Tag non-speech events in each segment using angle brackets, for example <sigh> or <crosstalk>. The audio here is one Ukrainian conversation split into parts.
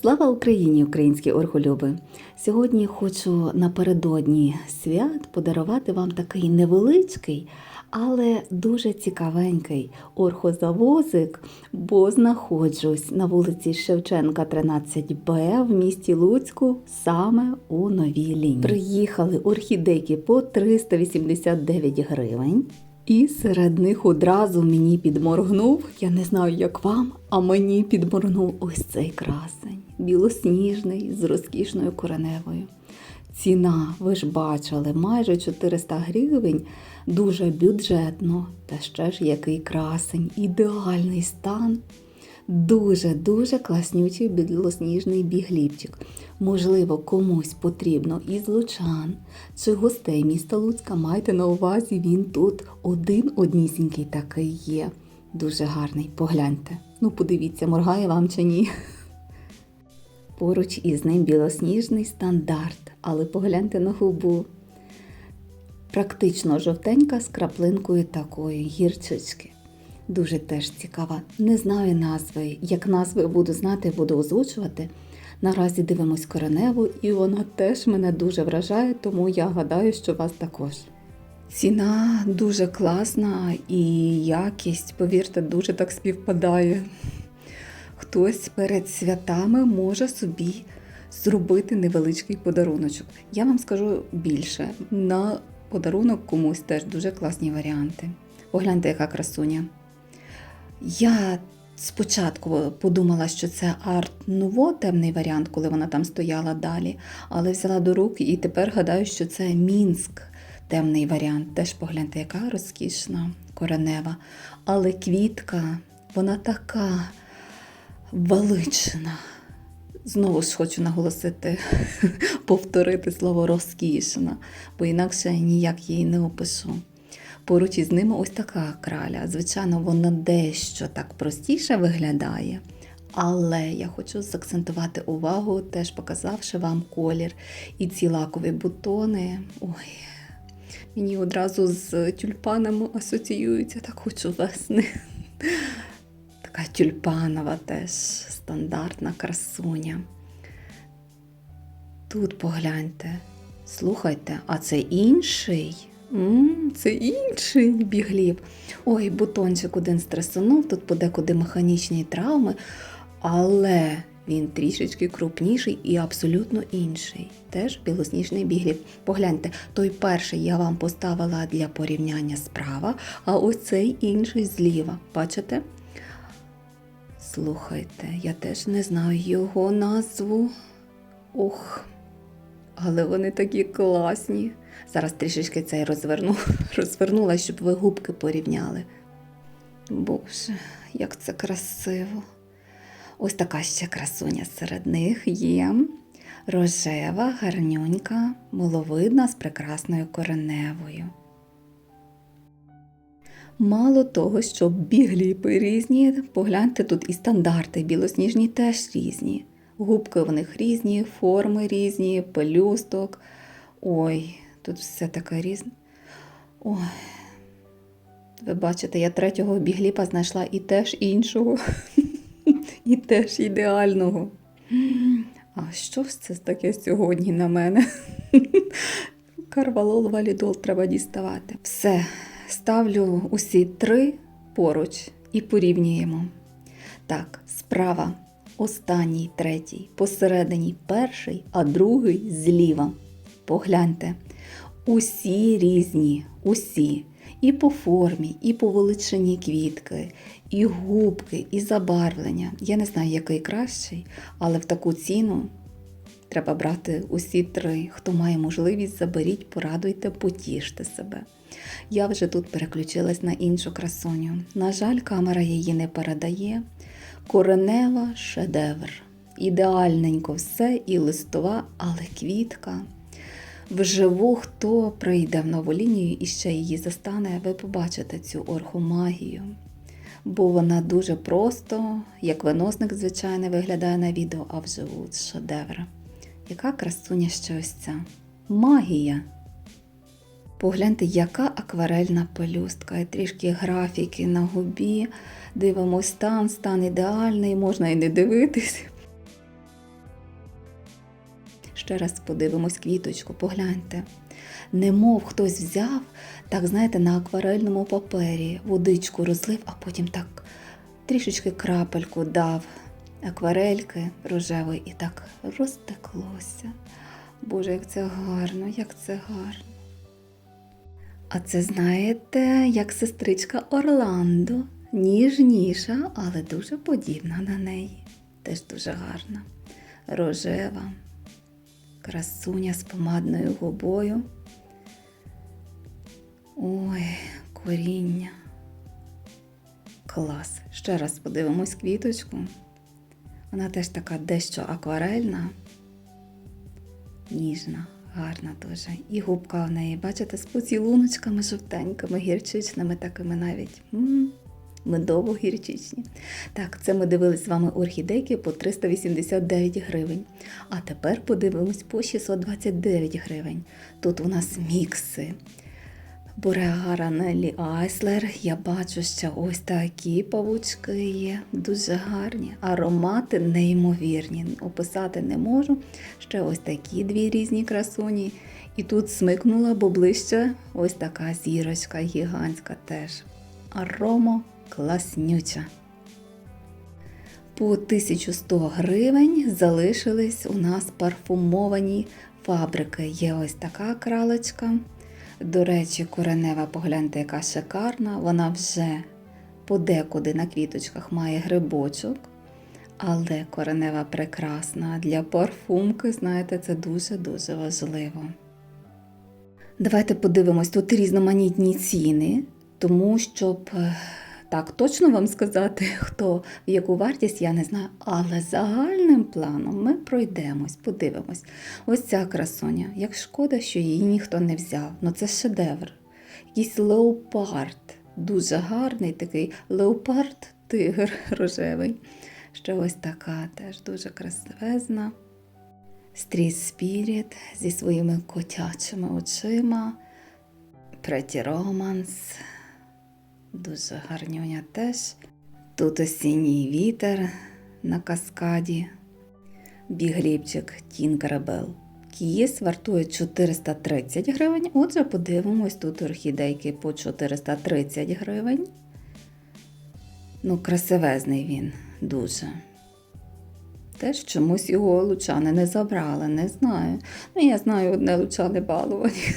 Слава Україні, українські орхолюби! Сьогодні хочу напередодні свят подарувати вам такий невеличкий, але дуже цікавенький орхозавозик, бо знаходжусь на вулиці Шевченка, 13Б в місті Луцьку саме у новій лінії. Приїхали орхідейки по 389 гривень. І серед них одразу мені підморгнув, я не знаю, як вам, а мені підморгнув ось цей красень, білосніжний з розкішною кореневою. Ціна, ви ж бачили, майже 400 гривень, дуже бюджетно, та ще ж який красень, ідеальний стан. Дуже-дуже класнючий білосніжний бігліпчик. Можливо, комусь потрібно із лучан чи гостей міста Луцька. Майте на увазі, він тут один однісінький такий є. Дуже гарний. Погляньте. Ну, подивіться, моргає вам чи ні. <laughs> Поруч із ним білосніжний стандарт, але погляньте на губу. Практично жовтенька з краплинкою такої гірчички. Дуже теж цікава. Не знаю назви. Як назви буду знати, буду озвучувати. Наразі дивимось кореневу, і вона теж мене дуже вражає, тому я гадаю, що вас також. Ціна дуже класна і якість, повірте, дуже так співпадає. Хтось перед святами може собі зробити невеличкий подаруночок. Я вам скажу більше: на подарунок комусь теж дуже класні варіанти. Погляньте, яка красуня. Я спочатку подумала, що це арт-нуво, темний варіант, коли вона там стояла далі, але взяла до рук і тепер гадаю, що це Мінськ, темний варіант. Теж погляньте, яка розкішна коренева. Але квітка, вона така велична. Знову ж хочу наголосити, <laughs> повторити слово розкішна, бо інакше ніяк її не опишу. Поруч із ними ось така краля. Звичайно, вона дещо так простіше виглядає. Але я хочу заакцентувати увагу, теж показавши вам колір і ці лакові бутони. Ой, мені одразу з тюльпанами асоціюються, так хочу весни. Така тюльпанова теж стандартна красуня. Тут погляньте, слухайте, а це інший. Це інший біглів. Ой, бутончик один стресунув, тут подекуди механічні травми, але він трішечки крупніший і абсолютно інший. Теж білосніжний біглів. Погляньте, той перший я вам поставила для порівняння справа, а ось цей інший зліва. Бачите? Слухайте, я теж не знаю його назву. Ох, але вони такі класні. Зараз трішечки цей розверну, <laughs> розвернула, щоб ви губки порівняли. Боже, як це красиво. Ось така ще красуня серед них є. Рожева, гарнюнька, миловидна з прекрасною кореневою. Мало того, що бігліпи різні, погляньте тут і стандарти, білосніжні теж різні. Губки в них різні, форми різні, пелюсток. Ой, тут все таке різне. Ой. Ви бачите, я третього бігліпа знайшла і теж іншого, <laughs> і теж ідеального. А що ж це таке сьогодні на мене? <laughs> Карвалол, валідол треба діставати. Все, ставлю усі три поруч і порівнюємо. Так, справа останній третій, посередині перший, а другий зліва. Погляньте, усі різні, усі. І по формі, і по величині квітки, і губки, і забарвлення. Я не знаю, який кращий, але в таку ціну треба брати усі три. Хто має можливість, заберіть, порадуйте, потіште себе. Я вже тут переключилась на іншу красуню. На жаль, камера її не передає. Коренева шедевр. Ідеальненько все, і листова, але квітка. Вживу, хто прийде в нову лінію і ще її застане, ви побачите цю орхомагію. Бо вона дуже просто, як виносник, звичайно, виглядає на відео, а вживу шедевр. Яка красуня ще ось ця? Магія! Погляньте, яка акварельна пелюстка, і трішки графіки на губі. Дивимось стан, стан ідеальний, можна і не дивитись. Ще раз подивимось квіточку, погляньте. Немов хтось взяв, так знаєте, на акварельному папері водичку розлив, а потім так трішечки крапельку дав акварельки рожевої і так розтеклося. Боже, як це гарно, як це гарно. А це знаєте, як сестричка Орландо, ніжніша, але дуже подібна на неї. Теж дуже гарна. Рожева, красуня з помадною губою. Ой, коріння. Клас. Ще раз подивимось квіточку. Вона теж така дещо акварельна, ніжна, гарна дуже. І губка в неї, бачите, з поцілуночками жовтенькими, гірчичними, такими навіть. м Медово-гірчичні. Так, це ми дивились з вами орхідейки по 389 гривень. А тепер подивимось по 629 гривень. Тут у нас мікси. Бореагара Неллі Айслер. Я бачу, що ось такі павучки є, дуже гарні. Аромати неймовірні. Описати не можу. Ще ось такі дві різні красуні. І тут смикнула, бо ближче ось така зірочка гігантська теж. Аромо класнюча. По 1100 гривень залишились у нас парфумовані фабрики. Є ось така кралечка. До речі, коренева, погляньте, яка шикарна. Вона вже подекуди на квіточках має грибочок, але коренева прекрасна. Для парфумки, знаєте, це дуже-дуже важливо. Давайте подивимось, тут різноманітні ціни, тому щоб е, так точно вам сказати, хто в яку вартість, я не знаю. Але загальним планом ми пройдемось, подивимось. Ось ця красоня. Як шкода, що її ніхто не взяв. Ну це шедевр. Якийсь леопард. Дуже гарний такий леопард тигр <laughs> рожевий. Ще ось така теж дуже красивезна. Стріт Спіріт зі своїми котячими очима. Преті Романс. Дуже гарнюня теж. Тут осінній вітер на каскаді. Бігліпчик Тінкеребел. Кієс вартує 430 гривень. Отже, подивимось, тут орхідейки по 430 гривень. Ну, красивезний він дуже. Теж чомусь його лучани не забрали, не знаю. Ну, я знаю одне лучани балувані.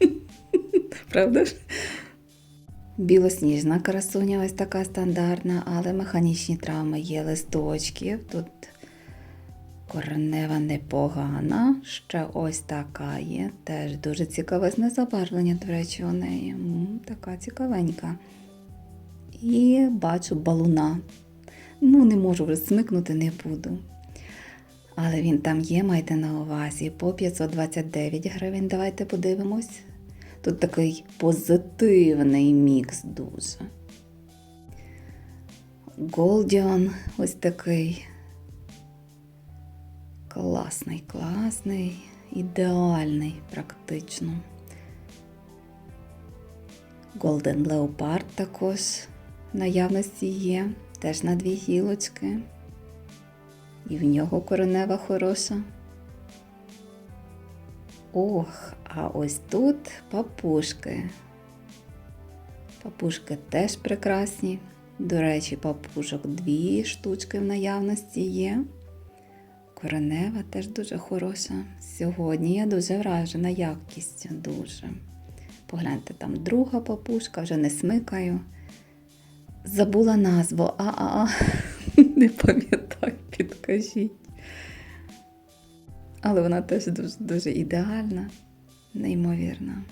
<laughs> Правда ж? Білосніжна красуня, ось така стандартна, але механічні травми є листочків. Тут коренева непогана. Ще ось така є. Теж дуже цікаве забарвлення, до речі, у неї. Така цікавенька. І бачу балуна. Ну, не можу вже смикнути, не буду. Але він там є, майте на увазі. По 529 гривень. Давайте подивимось. Тут такий позитивний мікс дуже. Голдіон ось такий. Класний, класний, ідеальний практично. Golden Leopard також в наявності є, теж на дві гілочки. І в нього коренева хороша. Ох, а ось тут папушки. Папушки теж прекрасні. До речі, папушок дві штучки в наявності є. Коренева теж дуже хороша. Сьогодні я дуже вражена якістю, дуже. Погляньте, там друга папушка, вже не смикаю. Забула назву, а-а-а, <laughs> не пам'ятаю, підкажіть. Але вона теж дуже, дуже ідеальна, неймовірна.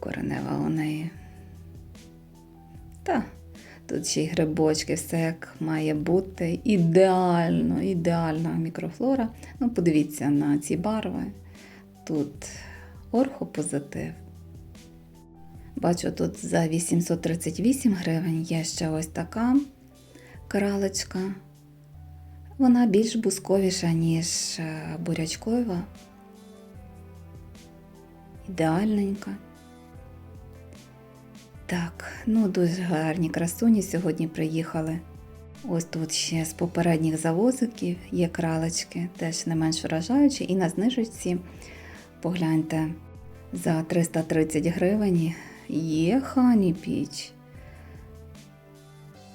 Коренева у неї. Та, тут ще й грибочки, все як має бути. Ідеально, ідеальна мікрофлора. Ну, подивіться на ці барви. Тут орхопозитив. Бачу, тут за 838 гривень є ще ось така кралечка. Вона більш бусковіша, ніж е, бурячкова. Ідеальненька. Так, ну дуже гарні красуні сьогодні приїхали Ось тут ще з попередніх завозиків є кралечки, теж не менш вражаючі. І на знижечці, погляньте, за 330 гривень є хані піч.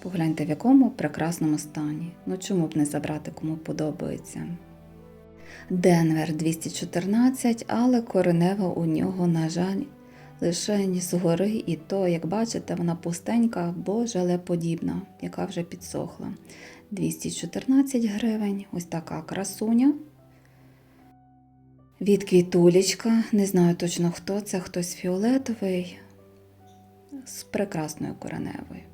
Погляньте, в якому прекрасному стані. Ну чому б не забрати, кому подобається. Денвер 214, але коренева у нього, на жаль, лише згори, і то, як бачите, вона пустенька, бо желеподібна, яка вже підсохла. 214 гривень, ось така красуня. Від квітулечка, не знаю точно хто це, хтось фіолетовий, з прекрасною кореневою.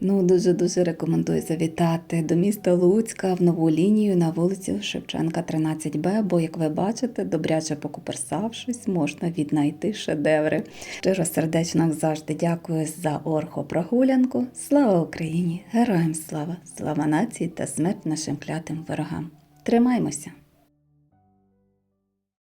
Ну, дуже-дуже рекомендую завітати до міста Луцька в нову лінію на вулицю Шевченка, 13Б, бо, як ви бачите, добряче покуперсавшись, можна віднайти шедеври. Щиро сердечно завжди дякую за орхопрогулянку. Слава Україні! Героям слава! Слава нації та смерть нашим клятим ворогам! Тримаймося!